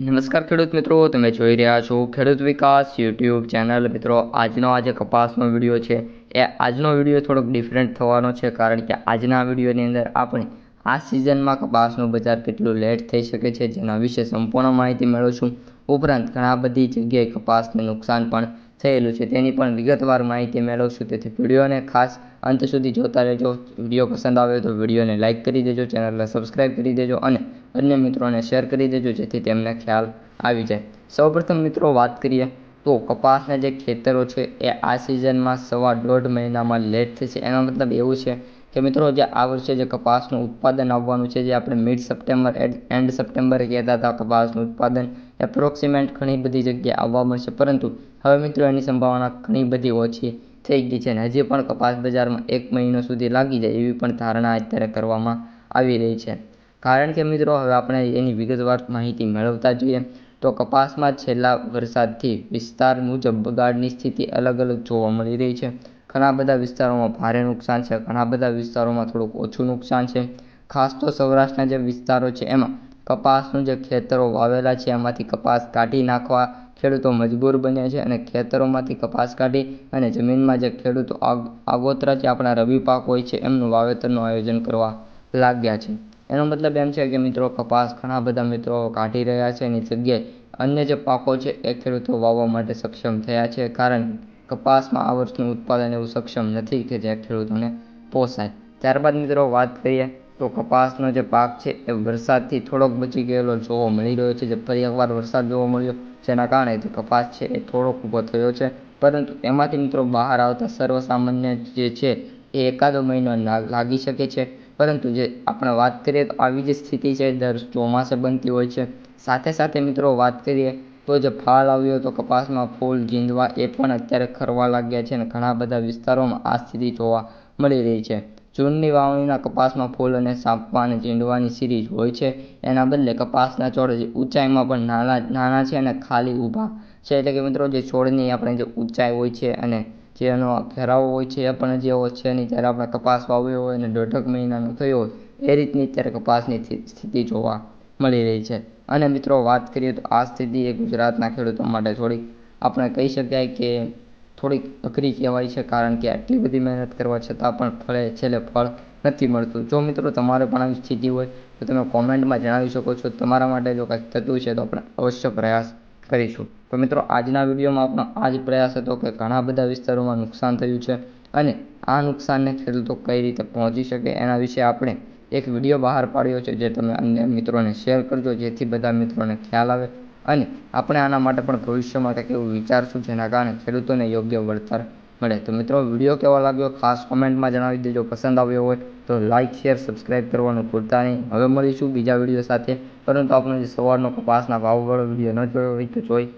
નમસ્કાર ખેડૂત મિત્રો, તમે જોઈ રહ્યા છો ખેડૂત વિકાસ યુટ્યુબ ચેનલ. મિત્રો, આજનો આજે કપાસનો વીડિયો છે. એ આજનો વીડિયો થોડોક ડિફરન્ટ થવાનો છે, કારણ કે આજના વિડીયોની અંદર આપણે આ સિઝનમાં કપાસનું બજાર કેટલું લેટ થઈ શકે છે જેના વિશે સંપૂર્ણ માહિતી મેળવશું. ઉપરાંત ઘણા બધી જગ્યાએ કપાસને નુકસાન પણ થયેલું છે, તેની પણ વિગતવાર માહિતી મેળવશું. તેથી વિડીયોને ખાસ અંત સુધી જોતા રહેજો. વીડિયો પસંદ આવે તો વિડીયોને લાઇક કરી દેજો, ચેનલને સબસ્ક્રાઈબ કરી દેજો અને અન્ય મિત્રોને શેર કરી દેજો, જેથી તેમને ખ્યાલ આવી જાય. સૌપ્રથમ મિત્રો વાત કરીએ તો કપાસના જે ખેતરો છે એ આ સિઝનમાં સવા દોઢ મહિનામાં લેટ થશે. એનો મતલબ એવું છે કે મિત્રો જે આ વર્ષે જે કપાસનું ઉત્પાદન આવવાનું છે, જે આપણે મિડ સપ્ટેમ્બર એન્ડ સપ્ટેમ્બરે કહેતા હતા કપાસનું ઉત્પાદન એપ્રોક્સિમેટ ઘણી બધી જગ્યાએ આવવા મળશે. પરંતુ હવે મિત્રો એની સંભાવના ઘણી બધી ઓછી થઈ ગઈ છે અને હજી પણ કપાસ બજારમાં એક મહિનો સુધી લાગી જાય એવી પણ ધારણા અત્યારે કરવામાં આવી રહી છે. કારણ કે મિત્રો, હવે આપણે એની વિગતવાર માહિતી મેળવતા જોઈએ, તો કપાસમાં છેલ્લા વરસાદથી વિસ્તાર મુજબ બગાડની સ્થિતિ અલગ અલગ જોવા મળી રહી છે. ઘણા બધા વિસ્તારોમાં ભારે નુકસાન છે, ઘણા બધા વિસ્તારોમાં થોડુંક ઓછું નુકસાન છે. ખાસ તો સૌરાષ્ટ્રના જે વિસ્તારો છે, એમાં કપાસનું જે ખેતરો વાવેલા છે, એમાંથી કપાસ કાઢી નાખવા ખેડૂતો મજબૂર બન્યા છે અને ખેતરોમાંથી કપાસ કાઢી અને જમીનમાં જે ખેડૂતો આગોતરા જે આપણા રવિ પાક હોય છે, એમનું વાવેતરનું આયોજન કરવા લાગ્યા છે. એનો મતલબ એમ છે કે મિત્રો કપાસ ઘણા બધા મિત્રો કાઢી રહ્યા છે એની જગ્યાએ અન્ય જે પાકો છે એ ખેડૂતો વાવવા માટે સક્ષમ થયા છે કારણ કપાસમાં આ વર્ષનું ઉત્પાદન એવું સક્ષમ નથી કે જે ખેડૂતોને પોસાય. ત્યારબાદ મિત્રો વાત કરીએ તો કપાસનો જે પાક છે એ વરસાદથી થોડોક બચી ગયેલો જોવા મળી રહ્યો છે. જે ફરી એકવાર વરસાદ જોવા મળ્યો જેના કારણે જે કપાસ છે એ થોડોક ઊભો થયો છે. પરંતુ એમાંથી મિત્રો બહાર આવતા સર્વસામાન્ય જે છે એ એકાદો મહિનો લાગી શકે છે. પરંતુ જે આપણે વાત કરીએ તો આવી જે સ્થિતિ છે, દર ચોમાસે બનતી હોય છે, સાથે સાથે મિત્રો વાત કરીએ તો જે ફાલ આવ્યો તો કપાસમાં, ફૂલ ઝીંડવા એ પણ અત્યારે ખરવા લાગ્યા છે અને ઘણા બધા વિસ્તારોમાં આ સ્થિતિ જોવા મળી રહી છે. જૂનની વાવણીના કપાસમાં ફૂલ અને સાંપવા અને ઝીંડવાની સિરીઝ હોય છે, એના બદલે કપાસના છોડ ઊંચાઈમાં પણ નાના નાના છે અને ખાલી ઊભા છે. એટલે કે મિત્રો જે છોડની આપણે જે ઊંચાઈ હોય છે અને જે એનો ઘેરાવો હોય છે, એ પણ જે છે નહીં. જ્યારે આપણે કપાસ વાવ્યો હોય અને દોઢક મહિનાનો થયો હોય, એ રીતની અત્યારે કપાસની સ્થિતિ જોવા મળી રહી છે. અને મિત્રો, વાત કરીએ તો આ સ્થિતિ એ ગુજરાતના ખેડૂતો માટે થોડીક, આપણે કહી શકાય કે થોડીક અઘરી કહેવાય છે, કારણ કે આટલી બધી મહેનત કરવા છતાં પણ ફળે, છેલ્લે ફળ નથી મળતું. જો મિત્રો, તમારે પણ આવી સ્થિતિ હોય, તો તમે કોમેન્ટમાં જણાવી શકો છો. તમારા માટે જો કંઈક થતું છે, તો આપણે અવશ્ય પ્રયાસ કરીશું. તો મિત્રો, આજના વિડીયોમાં આપણો આ જ પ્રયાસ હતો કે ઘણા બધા વિસ્તારોમાં નુકસાન થયું છે અને આ નુકસાનને ખેડૂતો કઈ રીતે પહોંચી શકે એના વિશે આપણે એક વીડિયો બહાર પાડ્યો છે જે તમે અન્ય મિત્રોને શેર કરજો, જેથી બધા મિત્રોને ખ્યાલ આવે અને આપણે આના માટે પણ ભવિષ્યમાં કંઈક એવું વિચારશું જેના કારણે ખેડૂતોને યોગ્ય વળતર મળે. તો મિત્રો, વીડિયો કેવો લાગ્યો? ખાસ કોમેન્ટમાં જણાવી દેજો. પસંદ આવ્યો હોય તો લાઇક શેર સબસ્ક્રાઈબ કરવાનું ભૂલતા નહીં. હવે મળીશું બીજા વીડિયો સાથે. પરંતુ આપણે સવારનો કપાસના ભાવવાળો વીડિયો ન જોયો હોય તો જોઈ